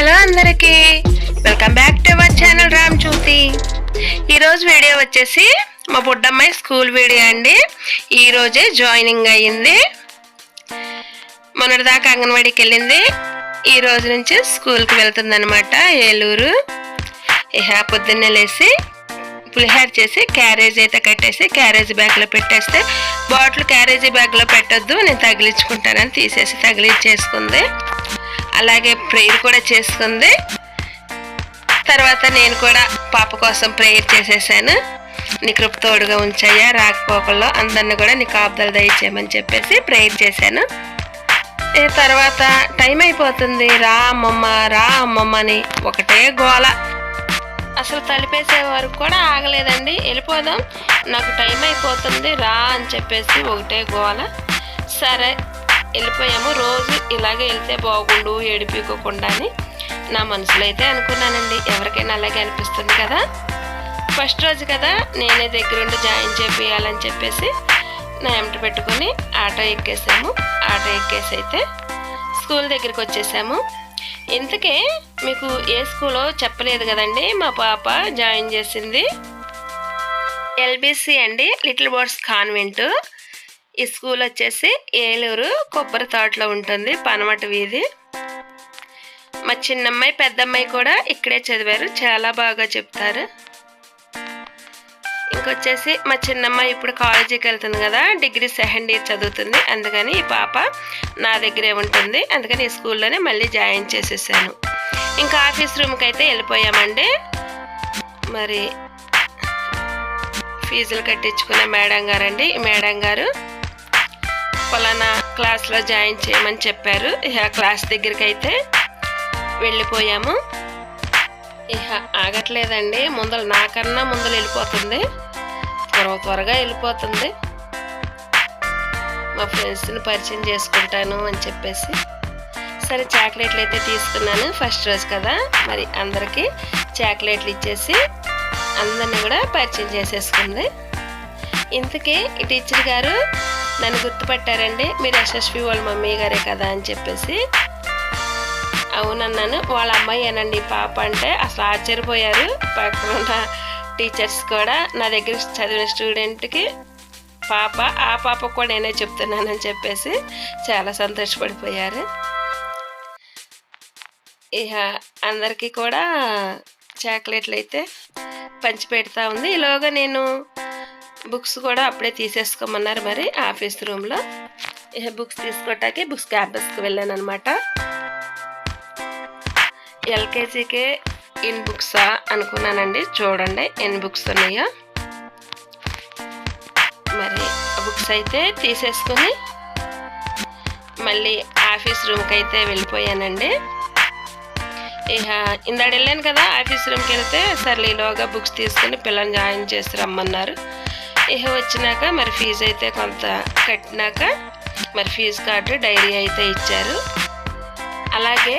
Hello అందరికీ. Welcome back to our channel Ram Jyothi ఈరోజు video వచ్చేసి మా బుడ్డమ్మాయి స్కూల్ వీడియో అండి. ఈరోజే జాయినింగ్ అయ్యింది. మొన్నటిదాకా అంగన్వాడీకి వెళ్ళింది. ఈ రోజు నుంచి స్కూల్కి వెళ్తుంది అనమాట ఏలూరు. ఇహ పొద్దున్నే లేసి పులిహార చేసి క్యారేజ్ అయితే కట్టేసి క్యారేజ్ బ్యాగ్లో పెట్టేస్తే బాటిల్ క్యారేజీ బ్యాగ్లో పెట్టొద్దు నేను తగిలించుకుంటానని తీసేసి తగిలించేసుకుంది. అలాగే ప్రేయర్ కూడా చేసుకుంది. తర్వాత నేను కూడా పాప కోసం ప్రేయర్ చేసేసాను. నీ కృప తోడుగా ఉంచాయా? రాకపోకల్లో అందరిని కూడా నీకు కాపుదలు దయచేయమని చెప్పేసి ప్రేయర్ చేశాను. తర్వాత టైం అయిపోతుంది. రా అమ్మమ్మ రా అమ్మమ్మ అని ఒకటే గోల. అసలు తలిపేసే వరకు కూడా ఆగలేదండి. వెళ్ళిపోదాం. నాకు టైం అయిపోతుంది. రా అని చెప్పేసి ఒకటే గోల. సరే. వెళ్ళిపోయాము. రోజు ఇలాగే వెళ్తే బాగుండు ఏడిపికోకుండా అని నా మనసులో అయితే అనుకున్నానండి. ఎవరికైనా అలాగే అనిపిస్తుంది కదా. ఫస్ట్ రోజు కదా నేనే దగ్గరుండి జాయిన్ చేపియాలని చెప్పేసి నా ఎంట పెట్టుకొని ఆటో ఎక్కేసాము. ఆటో ఎక్కేసి అయితే స్కూల్ దగ్గరికి వచ్చేసాము. ఇంతకే మీకు ఏ స్కూలో చెప్పలేదు కదండి? మా పాప జాయిన్ చేసింది. ఎల్బిసి అండి లిటిల్ బర్డ్స్ కాన్వెంట్. ఈ స్కూల్ వచ్చేసి ఏలూరు కొబ్బరి తోటలో ఉంటుంది పనమట వీధి. మా చిన్నమ్మాయి పెద్దమ్మాయి కూడా ఇక్కడే చదివారు చాలా బాగా చెప్తారు. ఇంకొచ్చేసి మా చిన్నమ్మాయి ఇప్పుడు కాలేజీకి వెళ్తుంది కదా డిగ్రీ సెకండ్ ఇయర్ చదువుతుంది. అందుకని ఈ పాప నా దగ్గరే ఉంటుంది. అందుకని ఈ స్కూల్లోనే మళ్ళీ జాయిన్ చేసేసాను. ఇంకా ఆఫీస్ రూమ్కి అయితే వెళ్ళిపోయామండి. మరి ఫీజులు కట్టించుకునే మేడం గారండి. ఈ మేడం గారు పలానా క్లాస్లో జాయిన్ చేయమని చెప్పారు. ఇహ క్లాస్ దగ్గరికి అయితే వెళ్ళిపోయాము. ఇహ ఆగట్లేదండి. ముందర నాకన్నా ముందర వెళ్ళిపోతుంది. త్వర త్వరగా వెళ్ళిపోతుంది. మా ఫ్రెండ్స్ని పరిచయం చేసుకుంటాను అని చెప్పేసి. సరే చాక్లెట్లు అయితే తీసుకున్నాను ఫస్ట్ రోజు కదా. మరి అందరికీ చాక్లెట్లు ఇచ్చేసి అందరిని కూడా పరిచయం చేసేసుకుంది. ఇంతకీ ఈ టీచర్ గారు నన్ను గుర్తుపట్టారండి. మీరు యశస్వి వాళ్ళ మమ్మీ గారే కదా అని చెప్పేసి. అవునన్నాను వాళ్ళ అమ్మాయి అనండి పాప అంటే అసలు ఆశ్చర్యపోయారు. పక్కన ఉన్న టీచర్స్ కూడా నా దగ్గర చదివిన స్టూడెంట్కి పాప ఆ పాప కూడా నేనే చెప్తున్నానని చెప్పేసి చాలా సంతోషపడిపోయారు. ఇక అందరికీ కూడా చాక్లెట్లు అయితే పంచి పెడతా ఉంది. ఈలోగా నేను బుక్స్ కూడా అప్పుడే తీసేసుకోమన్నారు మరి ఆఫీస్ రూమ్లో. బుక్స్ తీసుకోవటానికి బుక్స్ క్యాంపస్కి వెళ్ళాను అనమాట ఎల్కేజీకే ఇన్ బుక్సా అనుకున్నానండి. చూడండి ఎన్ని బుక్స్ ఉన్నాయో. మరి ఆ బుక్స్ అయితే తీసేసుకొని మళ్ళీ ఆఫీస్ రూమ్కి అయితే వెళ్ళిపోయానండి. ఇక ఇందాడు వెళ్ళాను కదా ఆఫీస్ రూమ్కి వెళ్తే సర్లీలోగా బుక్స్ తీసుకుని పిల్లల్ని జాయిన్ చేసి రమ్మన్నారు. ఇహ వచ్చినాక మరి ఫీజు అయితే కొంత కట్టినాక మరి ఫీజు కార్డు డైరీ అయితే ఇచ్చారు. అలాగే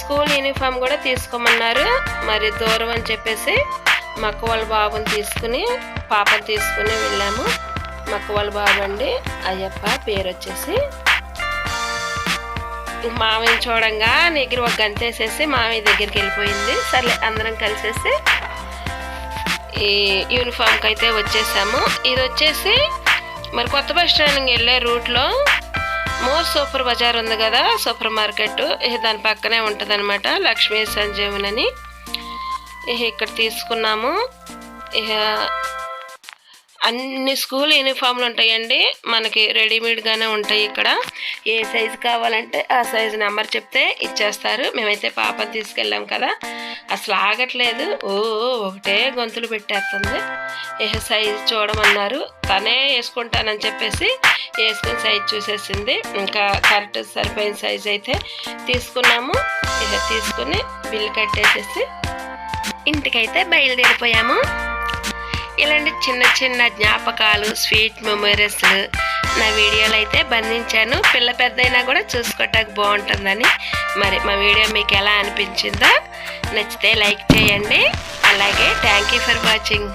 స్కూల్ యూనిఫామ్ కూడా తీసుకోమన్నారు. మరి దూరం అని చెప్పేసి మక్క వాళ్ళ బాబుని తీసుకుని పాపని తీసుకుని వెళ్ళాము. మక్క వాళ్ళ బాబు అండి అయ్యప్ప పేరు వచ్చేసి. మామయ్య చూడంగా దగ్గర ఒక గంట వేసేసి మామయ్య దగ్గరికి వెళ్ళిపోయింది. సర్లే అందరం కలిసేసి ఈ యూనిఫామ్కి అయితే వచ్చేసాము. ఇది వచ్చేసి మరి కొత్త బస్ స్టాండ్కి వెళ్ళే రూట్లో మోర్ సూపర్ బజార్ ఉంది కదా సూపర్ మార్కెట్. ఇక దాని పక్కనే ఉంటుంది అనమాట లక్ష్మీ సంజీవన్. అని ఇక్కడ తీసుకున్నాము. అన్ని స్కూల్ యూనిఫామ్లు ఉంటాయండి. మనకి రెడీమేడ్గానే ఉంటాయి ఇక్కడ. ఏ సైజు కావాలంటే ఆ సైజు నెంబర్ చెప్తే ఇచ్చేస్తారు. మేమైతే పాపని తీసుకెళ్ళాం కదా. అసలు ఆగట్లేదు. ఓ ఒకటే గొంతులు పెట్టేస్తుంది. ఏ సైజు చూడమన్నారు. తనే వేసుకుంటానని చెప్పేసి వేసుకుని సైజ్ చూసేసింది. ఇంకా కరెక్ట్ సరిపోయిన సైజ్ అయితే తీసుకున్నాము. ఇక తీసుకుని బిల్లు కట్టేసేసి ఇంటికైతే బయలుదేరిపోయాము. ఇలాంటి చిన్న చిన్న జ్ఞాపకాలు స్వీట్ మెమరీస్ నా వీడియోలు అయితే బంధించాను. పిల్ల పెద్దయినా కూడా చూసుకోవటానికి బాగుంటుందని. మరి మా వీడియో మీకు ఎలా అనిపించిందో నచ్చితే లైక్ చేయండి. అలాగే థ్యాంక్ యూ ఫర్ వాచింగ్.